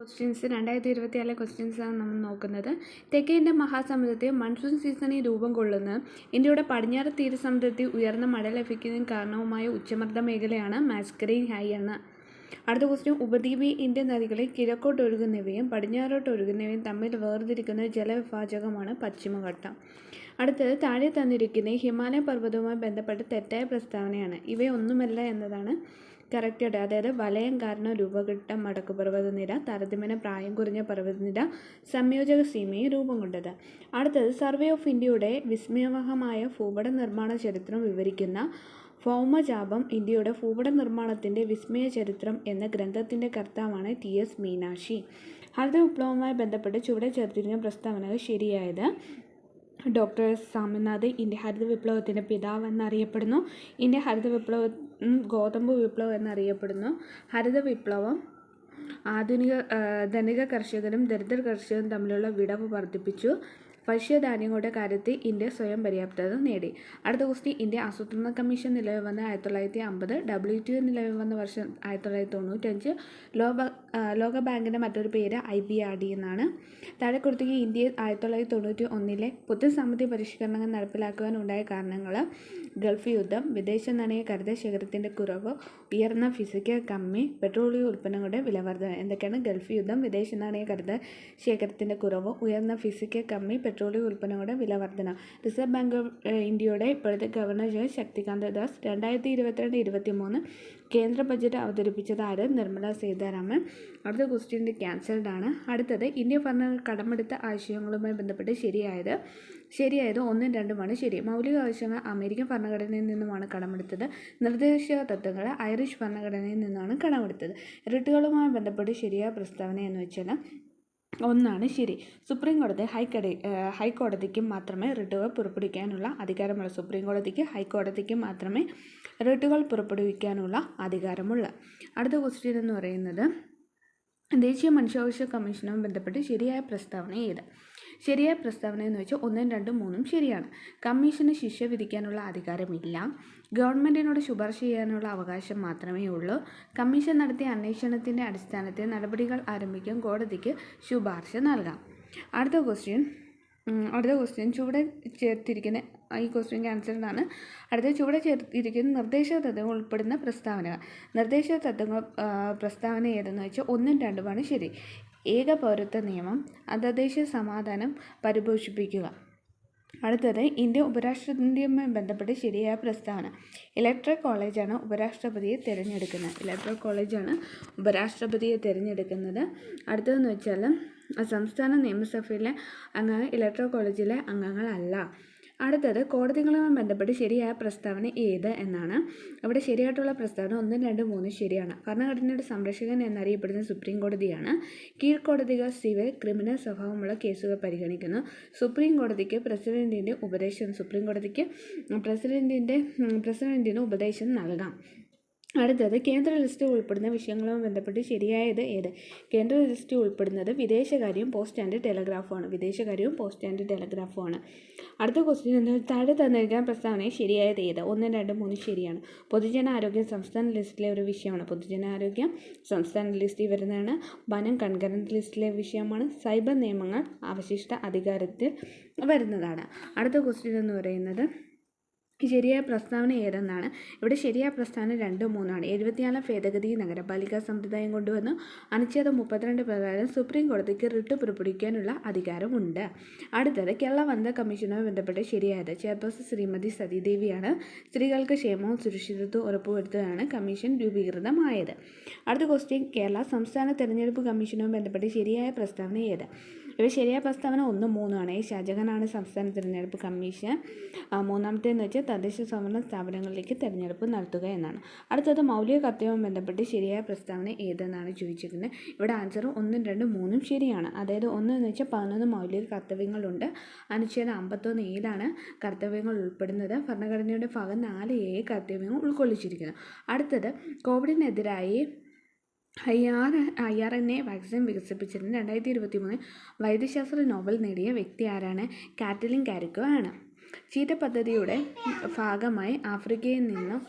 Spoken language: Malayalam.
ക്വസ്റ്റ്യൻസ് രണ്ടായിരത്തി ക്വസ്റ്റ്യൻസ് ക്വസ്റ്റ്യൻസാണ് നമ്മൾ നോക്കുന്നത്. തെക്കേ ഇന്ത്യൻ മഹാസമുദ്രത്തിൽ മൺസൂൺ സീസണിൽ രൂപം കൊള്ളുന്ന ഇന്ത്യയുടെ പടിഞ്ഞാറ് തീരസമുദ്രത്തിൽ ഉയർന്ന മഴ ലഭിക്കുന്നതിന് കാരണവുമായ ഉച്ചമർദ്ദ മേഖലയാണ് മാസ്കറീൻ ഹൈ എന്ന്. അടുത്ത ക്വസ്റ്റ്യൻ ഉപദ്വീപീയ ഇന്ത്യൻ നദികളിൽ കിഴക്കോട്ട് ഒഴുകുന്നവയും പടിഞ്ഞാറോട്ട് ഒഴുകുന്നവയും തമ്മിൽ വേർതിരിക്കുന്ന ജലവിഭാജകമാണ് പശ്ചിമഘട്ടം. അടുത്തത് താഴെ തന്നിരിക്കുന്ന ഹിമാലയ പർവതവുമായി ബന്ധപ്പെട്ട തെറ്റായ പ്രസ്താവനയാണ്. ഇവയൊന്നുമല്ല എന്നതാണ് കറക്റ്റ് അതായത് വലയം കാരണം രൂപഘട്ട മടക്കു പർവതനിര താരതമ്യേന പ്രായം കുറഞ്ഞ പർവതനിര സംയോജക സീമയെ രൂപം കൊണ്ടത്. അടുത്തത് സർവേ ഓഫ് ഇന്ത്യയുടെ വിസ്മയവഹമായ ഭൂപട നിർമ്മാണ ചരിത്രം വിവരിക്കുന്ന ഭൗമജാപം ഇന്ത്യയുടെ ഭൂപട നിർമ്മാണത്തിന്റെ വിസ്മയ ചരിത്രം എന്ന ഗ്രന്ഥത്തിന്റെ കർത്താവാണ് ടി. എസ്. മീനാക്ഷി. ഹരിത വിപ്ലവവുമായി ബന്ധപ്പെട്ട് ചുവടെ ചേർത്തിരിക്കുന്ന പ്രസ്താവനകൾ ശരിയായത് ഡോക്ടർ സ്വാമിനാഥ് ഇന്ത്യ ഹരിത വിപ്ലവത്തിന്റെ പിതാവ് എന്നറിയപ്പെടുന്നു. ഇന്ത്യ ഹരിത വിപ്ലവം ഗോതമ്പ് വിപ്ലവം എന്നറിയപ്പെടുന്നു. ഹരിത വിപ്ലവം ആധുനിക ധനിക കർഷകരും ദരിദ്ര കർഷകരും തമ്മിലുള്ള വിടവ് വർദ്ധിപ്പിച്ചു. ഭക്ഷ്യധാന്യങ്ങളുടെ കാര്യത്തിൽ ഇന്ത്യ സ്വയം പര്യാപ്തത നേടി. അടുത്ത ക്വസ്റ്റ്യൻ ഇന്ത്യ ആസൂത്രണ കമ്മീഷൻ നിലവിൽ വന്ന ആയിരത്തി തൊള്ളായിരത്തി അമ്പത് ഡബ്ല്യു ടി ഒ നിലവിൽ വന്ന വർഷം ആയിരത്തി തൊള്ളായിരത്തി തൊണ്ണൂറ്റഞ്ച് ലോക ലോക ബാങ്കിന്റെ മറ്റൊരു പേര് ഐ ബി ആർ ഡി എന്നാണ്. താഴെ കൊടുത്തേക്ക് ഇന്ത്യയിൽ ആയിരത്തി തൊള്ളായിരത്തി തൊണ്ണൂറ്റി ഒന്നിലെ പുത്തൻ സാമ്പത്തിക പരിഷ്കരണങ്ങൾ നടപ്പിലാക്കുവാൻ ഉണ്ടായ കാരണങ്ങൾ ഗൾഫ് യുദ്ധം വിദേശ നാണയ കരുത ശേഖരത്തിന്റെ കുറവ് ഉയർന്ന ഫിസിക്കൽ കമ്മി പെട്രോളിയം ഉൽപ്പന്നങ്ങളുടെ വിലവർദ്ധന എന്തൊക്കെയാണ് ഗൾഫ് യുദ്ധം വിദേശ നാണയ കരുത ശേഖരത്തിന്റെ കുറവ് ഉയർന്ന ഫിസിക്കൽ കമ്മി പെട്രോളിയം ഉൽപ്പന്നങ്ങളുടെ വില വർധന. റിസർവ് ബാങ്ക് ഓഫ് ഇന്ത്യയുടെ ഇപ്പോഴത്തെ ഗവർണർ ശക്തികാന്ത ദാസ് രണ്ടായിരത്തി ഇരുപത്തിരണ്ട് ഇരുപത്തി മൂന്ന് കേന്ദ്ര ബജറ്റ് അവതരിപ്പിച്ചത് ആര്? നിർമ്മല സീതാരാമൻ. അടുത്ത ക്വസ്റ്റ്യന്റെ ക്യാൻസൽഡ് ആണ്. അടുത്തത് ഇന്ത്യ ഭരണ കടമെടുത്ത ആശയങ്ങളുമായി ബന്ധപ്പെട്ട് ശരിയായത്? ശരിയായത് ഒന്നും രണ്ടുമാണ് ശരി. മൗലിക ആവശ്യങ്ങൾ അമേരിക്കൻ ഭരണഘടനയിൽ നിന്നുമാണ് കടമെടുത്തത്. നിർദ്ദേശക തത്വങ്ങൾ ഐറിഷ് ഭരണഘടനയിൽ നിന്നാണ് കടമെടുത്തത്. റിട്ടുകളുമായി ബന്ധപ്പെട്ട് ശരിയായ പ്രസ്താവന എന്ന് വെച്ചാൽ ഒന്നാണ് ശരി. സുപ്രീം കോടതി ഹൈക്കടി ഹൈക്കോടതിക്ക് മാത്രമേ റിട്ടുകൾ പുറപ്പെടുവിക്കാനുള്ള അധികാരമുള്ളൂ. സുപ്രീം കോടതിക്ക് ഹൈക്കോടതിക്ക് മാത്രമേ റിട്ടുകൾ പുറപ്പെടുവിക്കാനുള്ള അധികാരമുള്ള. അടുത്ത ക്വസ്റ്റ്യൻ എന്ന് പറയുന്നത് ദേശീയ മനുഷ്യാവകാശ കമ്മീഷനുമായി ബന്ധപ്പെട്ട് ശരിയായ പ്രസ്താവന ഏത്? ശരിയായ പ്രസ്താവന എന്ന് വെച്ചാൽ ഒന്നും രണ്ടും മൂന്നും ശരിയാണ്. കമ്മീഷന് ശിക്ഷ വിധിക്കാനുള്ള അധികാരമില്ല. ഗവൺമെന്റിനോട് ശുപാർശ ചെയ്യാനുള്ള അവകാശം മാത്രമേ ഉള്ളൂ. കമ്മീഷൻ നടത്തിയ അന്വേഷണത്തിന്റെ അടിസ്ഥാനത്തിൽ നടപടികൾ ആരംഭിക്കാൻ കോടതിക്ക് ശുപാർശ നൽകാം. അടുത്ത ക്വസ്റ്റ്യൻ അടുത്ത ക്വസ്റ്റ്യൻ ചുവടെ ചേർത്തിരിക്കുന്ന ഈ ക്വസ്റ്റ്യന്റെ ആൻസർ ആണ് അടുത്ത ചുവടെ ചേർത്തിരിക്കുന്ന നിർദ്ദേശ തത്വങ്ങൾ ഉൾപ്പെടുന്ന പ്രസ്താവനകൾ. നിർദ്ദേശ തത്വങ്ങൾ പ്രസ്താവന ഏതെന്ന് വെച്ചാൽ ഒന്നും രണ്ടുമാണ് ശരി. ഏക പൗരത്വ നിയമം അന്തർദേശീയ സമാധാനം പരിപോഷിപ്പിക്കുക. അടുത്തത് ഇന്ത്യ ഉപരാഷ്ട്രപതിയുമായി ബന്ധപ്പെട്ട് ശരിയായ പ്രസ്താവന. ഇലക്ട്രൽ കോളേജാണ് ഉപരാഷ്ട്രപതിയെ തിരഞ്ഞെടുക്കുന്നത്. ഇലക്ട്രൽ കോളേജാണ് ഉപരാഷ്ട്രപതിയെ തിരഞ്ഞെടുക്കുന്നത്. അടുത്തതെന്ന് വെച്ചാൽ സംസ്ഥാന നിയമസഭയിലെ അംഗങ്ങൾ ഇലക്ട്രൽ കോളേജിലെ അംഗങ്ങളല്ല. അടുത്തത് കോടതികളുമായി ബന്ധപ്പെട്ട് ശരിയായ പ്രസ്താവന ഏത് എന്നാണ്. അവിടെ ശരിയായിട്ടുള്ള പ്രസ്താവന ഒന്ന് രണ്ട് മൂന്ന് ശരിയാണ്. ഭരണഘടനയുടെ സംരക്ഷകൻ എന്നറിയപ്പെടുന്ന സുപ്രീം കോടതിയാണ് കീഴ്ക്കോടതികൾ സിവിൽ ക്രിമിനൽ സ്വഭാവമുള്ള കേസുകൾ പരിഗണിക്കുന്നു. സുപ്രീം കോടതിക്ക് പ്രസിഡന്റിന്റെ ഉപദേശം സുപ്രീം കോടതിക്ക് പ്രസിഡന്റിന്റെ പ്രസിഡന്റിന് ഉപദേശം നൽകാം. അടുത്തത് കേന്ദ്ര ലിസ്റ്റിൽ ഉൾപ്പെടുന്ന വിഷയങ്ങളുമായി ബന്ധപ്പെട്ട് ശരിയായത് ഏത്? കേന്ദ്ര ലിസ്റ്റിൽ ഉൾപ്പെടുന്നത് വിദേശകാര്യവും പോസ്റ്റ് ആൻഡ് ടെലഗ്രാഫുമാണ് വിദേശകാര്യവും പോസ്റ്റ് ആൻഡ് ടെലഗ്രാഫുമാണ് അടുത്ത ക്വസ്റ്റ്യൻ എന്ന് താഴെ തന്നിരിക്കാൻ പ്രസ്താവന ശരിയായത് ഏത്? ഒന്ന് രണ്ട് മൂന്ന് ശരിയാണ്. പൊതുജനാരോഗ്യം സംസ്ഥാന ലിസ്റ്റിലെ ഒരു വിഷയമാണ്. പൊതുജനാരോഗ്യം സംസ്ഥാന ലിസ്റ്റിൽ വരുന്നതാണ് വനം കൺകറന്റ് ലിസ്റ്റിലെ വിഷയമാണ്. സൈബർ നിയമങ്ങൾ അവശിഷ്ട അധികാരത്തിൽ വരുന്നതാണ്. അടുത്ത ക്വസ്റ്റ്യൻ എന്ന് പറയുന്നത് ശരിയായ പ്രസ്താവന ഏതെന്നാണ്? ഇവിടെ ശരിയായ പ്രസ്താവന രണ്ട് മൂന്നാണ്. എഴുപത്തിനാലാം ഭേദഗതി നഗരപാലിക സമ്പ്രദായം കൊണ്ടുവന്നു. അനുച്ഛേദം മുപ്പത്തിരണ്ട് പ്രകാരം സുപ്രീം കോടതിക്ക് റിട്ട് പുറപ്പെടുവിക്കാനുള്ള അധികാരമുണ്ട്. അടുത്തത് കേരള വനിതാ കമ്മീഷനുമായി ബന്ധപ്പെട്ട് ശരിയായത് ചെയർപേഴ്സൺ ശ്രീമതി സതീദേവിയാണ്. സ്ത്രീകൾക്ക് ക്ഷേമവും സുരക്ഷിതത്വവും ഉറപ്പുവരുത്തുകയാണ് കമ്മീഷൻ രൂപീകൃതമായത്. അടുത്ത ക്വസ്റ്റ്യൻ കേരള സംസ്ഥാന തെരഞ്ഞെടുപ്പ് കമ്മീഷനുമായി ബന്ധപ്പെട്ട് ശരിയായ പ്രസ്താവന ഏത്? ഇവിടെ ശരിയായ പ്രസ്താവന ഒന്ന് മൂന്നുമാണ് ഈ ഷാജഹാനാണ് സംസ്ഥാന തിരഞ്ഞെടുപ്പ് കമ്മീഷൻ. മൂന്നാമത്തേന്ന് വെച്ചാൽ തദ്ദേശ സ്വയംഭരണ സ്ഥാപനങ്ങളിലേക്ക് തിരഞ്ഞെടുപ്പ് നടത്തുക എന്നാണ്. അടുത്തത് മൗലിക കർത്തവ്യവുമായി ബന്ധപ്പെട്ട് ശരിയായ പ്രസ്താവന ഏതെന്നാണ് ചോദിച്ചിരിക്കുന്നത്. ഇവിടെ ആൻസർ ഒന്നും രണ്ടും മൂന്നും ശരിയാണ്. അതായത് ഒന്ന് എന്ന് വെച്ചാൽ പതിനൊന്ന് മൗലിക കർത്തവ്യങ്ങളുണ്ട്. അനുച്ഛേദം അമ്പത്തൊന്ന് ഏഴാണ് കർത്തവ്യങ്ങൾ ഉൾപ്പെടുന്നത്. ഭരണഘടനയുടെ ഭാഗം നാല് ഏഴ് കർത്തവ്യങ്ങൾ ഉൾക്കൊള്ളിച്ചിരിക്കുന്നു. അടുത്തത് കോവിഡിനെതിരായി I R I R N A vaccine വികസിപ്പിച്ചതിന് രണ്ടായിരത്തി ഇരുപത്തി മൂന്ന് വൈദ്യശാസ്ത്ര നോബൽ നേടിയ വ്യക്തി ആരാണ്? കാറ്റലിൻ കാരിക്കോ ആണ്. ചീറ്റ പദ്ധതിയുടെ ഭാഗമായി ആഫ്രിക്കയിൽ നിന്നും